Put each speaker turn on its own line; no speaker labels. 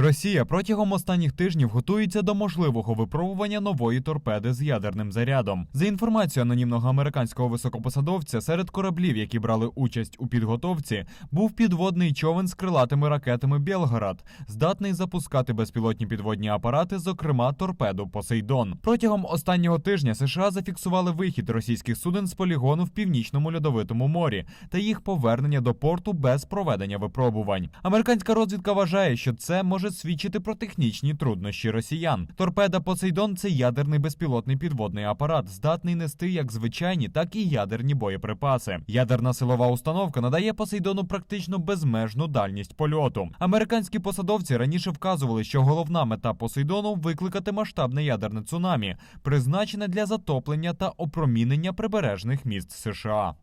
Росія протягом останніх тижнів готується до можливого випробування нової торпеди з ядерним зарядом. За інформацією анонімного американського високопосадовця, серед кораблів, які брали участь у підготовці, був підводний човен з крилатими ракетами Білгород, здатний запускати безпілотні підводні апарати, зокрема торпеду Посейдон. Протягом останнього тижня США зафіксували вихід російських суден з полігону в північному льодовитому морі та їх повернення до порту без проведення випробувань. Американська розвідка вважає, що це може свідчити про технічні труднощі росіян. Торпеда Посейдон це ядерний безпілотний підводний апарат, здатний нести як звичайні, так і ядерні боєприпаси. Ядерна силова установка надає Посейдону практично безмежну дальність польоту. Американські посадовці раніше вказували, що головна мета Посейдону викликати масштабне ядерне цунамі, призначене для затоплення та опромінення прибережних міст США.